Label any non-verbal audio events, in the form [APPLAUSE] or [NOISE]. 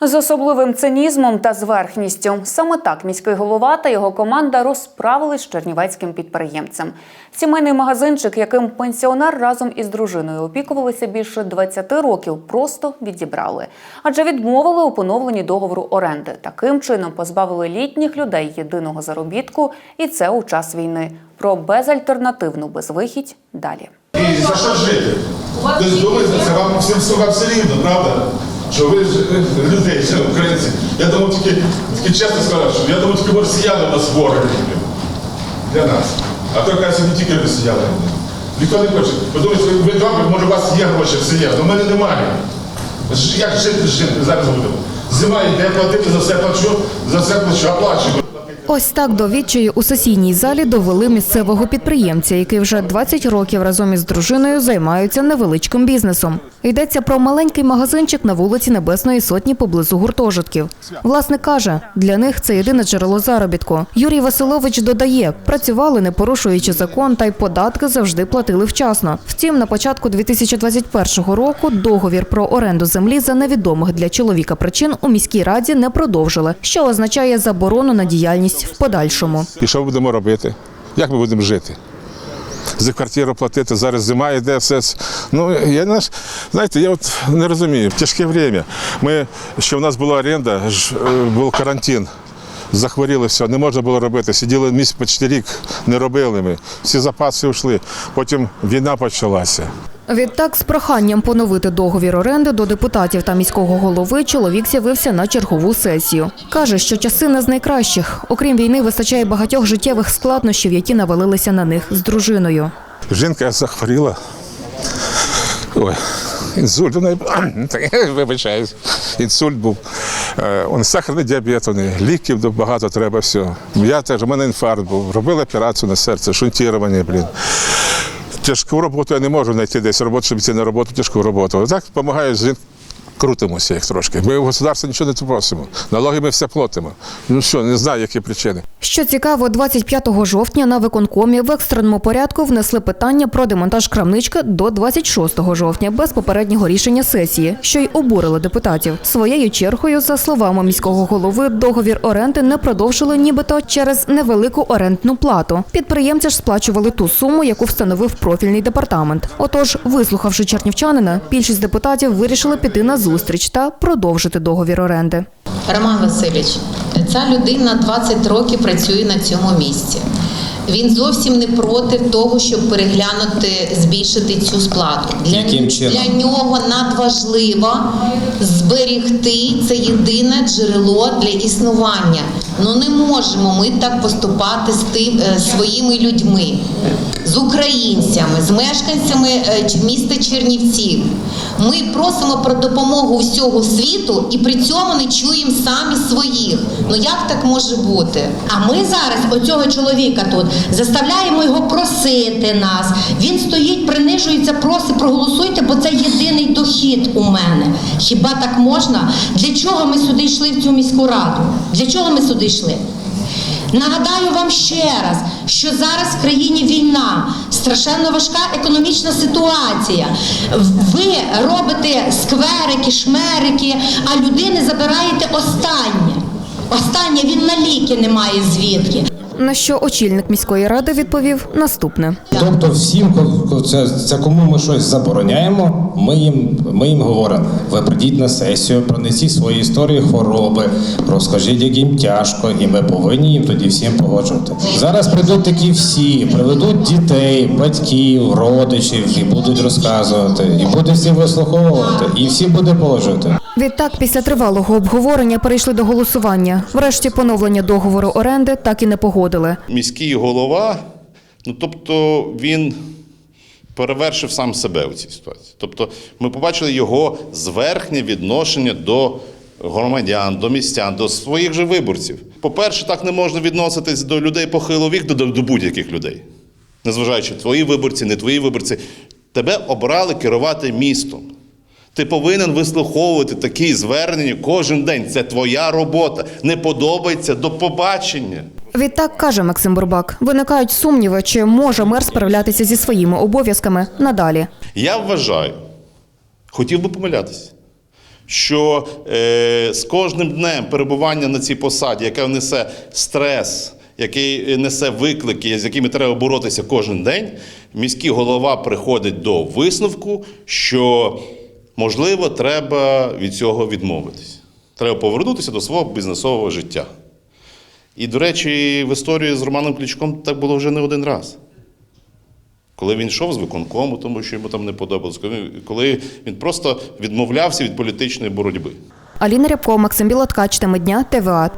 З особливим цинізмом та зверхністю саме так міський голова та його команда розправились з чернівецьким підприємцем. Сімейний магазинчик, яким пенсіонер разом із дружиною опікувалися більше 20 років, просто відібрали, адже відмовили у поновленні договору оренди. Таким чином позбавили літніх людей єдиного заробітку, і це у час війни. Про безальтернативну безвихідь далі. І за що жити? Ж це вам всім все рівно, правда? Що ви ж е, людей, що українці. Я думав тільки, тільки чесно скажу, що я думав, тільки росіяни нас вороги для нас. А то кажуть, не тільки росіяни. Ніхто не хоче. Ви ви добре, може у вас є гроші, все є, але в мене немає. Як жити жити зараз будемо? Зима йде, платити за все плачу, за все плачу, а плачу. Ось так до відчаю у сесійній залі довели місцевого підприємця, який вже 20 років разом із дружиною займаються невеличким бізнесом. Йдеться про маленький магазинчик на вулиці Небесної Сотні поблизу гуртожитків. Власник каже, для них це єдине джерело заробітку. Юрій Василович додає, працювали не порушуючи закон, та й податки завжди платили вчасно. Втім, на початку 2021 року договір про оренду землі за невідомих для чоловіка причин у міській раді не продовжили, що означає заборону на діяльність в подальшому. І що будемо робити? Як ми будемо жити? За квартиру платити, зараз зима йде, все. Ну, я не знаєте, я от не розумію. Тяжке время. Ми, що в нас була оренда, е, був карантин. Захворіли все, не можна було робити. Сиділи місяць почти рік, не робили ми. Всі запаси йшли. Потім війна почалася. Відтак, з проханням поновити договір оренди до депутатів та міського голови, чоловік з'явився на чергову сесію. Каже, що часи не з найкращих. Окрім війни, вистачає багатьох життєвих складнощів, які навалилися на них з дружиною. Жінка захворіла. Ой, інсульт. [COUGHS] Вибачаюсь. Інсульт був. Е, Он сахарний діабет, у них, ліків багато треба всього. Я теж, у мене інфаркт був. Робили операцію на серце, шунтірування, блін. Тяжку роботу я не можу знайти десь роботу, щоб йти на роботу, тяжку роботу. Так допомагаю жін- Крутимося їх трошки. Ми в государстві нічого не просимо. Налоги ми все платимо. Ну що, не знаю, які причини. Що цікаво, 25 жовтня на виконкомі в екстреному порядку внесли питання про демонтаж крамнички до 26 жовтня без попереднього рішення сесії, що й обурило депутатів. Своєю чергою, за словами міського голови, договір оренди не продовжили нібито через невелику орендну плату. Підприємці ж сплачували ту суму, яку встановив профільний департамент. Отож, вислухавши чернівчанина, більшість депутатів вирішили піти на зустріч та продовжити договір оренди. Роман Васильович, ця людина 20 років працює на цьому місці. Він зовсім не проти того, щоб переглянути, збільшити цю сплату. Для, Яким чином? для нього надважливо зберегти це єдине джерело для існування. Ну не можемо ми так поступати з тим е, своїми людьми, з українцями, з мешканцями е, міста Чернівців. Ми просимо про допомогу всього світу і при цьому не чуємо самі своїх. Ну як так може бути? А ми зараз оцього чоловіка тут заставляємо його просити нас. Він стоїть, принижується, просить, проголосуйте, бо це єдиний дохід у мене. Хіба так можна? Для чого ми сюди йшли в цю міську раду? Для чого ми сюди йшли? Нагадаю вам ще раз, що зараз в країні війна, страшенно важка економічна ситуація. Ви робите скверики, шмерики, а людини забираєте останнє. Останнє він на ліки не має звідки. На що очільник міської ради відповів наступне. Тобто всім, це, це кому ми щось забороняємо, ми їм, ми їм говоримо, ви прийдіть на сесію, пронесіть свої історії хвороби, розкажіть, як їм тяжко, і ми повинні їм тоді всім погоджувати. Зараз прийдуть такі всі, приведуть дітей, батьків, родичів і будуть розказувати, і будуть всім вислуховувати, і всі буде погоджувати. Відтак, після тривалого обговорення перейшли до голосування. Врешті поновлення договору оренди так і не погодили. міський голова, ну тобто він перевершив сам себе у цій ситуації. Тобто ми побачили його зверхнє відношення до громадян, до містян, до своїх же виборців. По-перше, так не можна відноситись до людей похилого віку, до, до будь-яких людей. Незважаючи твої виборці, не твої виборці. Тебе обрали керувати містом. Ти повинен вислуховувати такі звернення кожен день. Це твоя робота. Не подобається до побачення. Відтак каже Максим Бурбак: виникають сумніви, чи може мер справлятися зі своїми обов'язками надалі. Я вважаю, хотів би помилятися, що е, з кожним днем перебування на цій посаді, яка несе стрес, який несе виклики, з якими треба боротися кожен день, міський голова приходить до висновку, що можливо треба від цього відмовитись. Треба повернутися до свого бізнесового життя. І, до речі, в історії з Романом Клічком так було вже не один раз. Коли він йшов з виконкому, тому що йому там не подобалось, коли- він просто відмовлявся від політичної боротьби. Аліна Рябко, Максим Білоткач, теми дня, ТВА.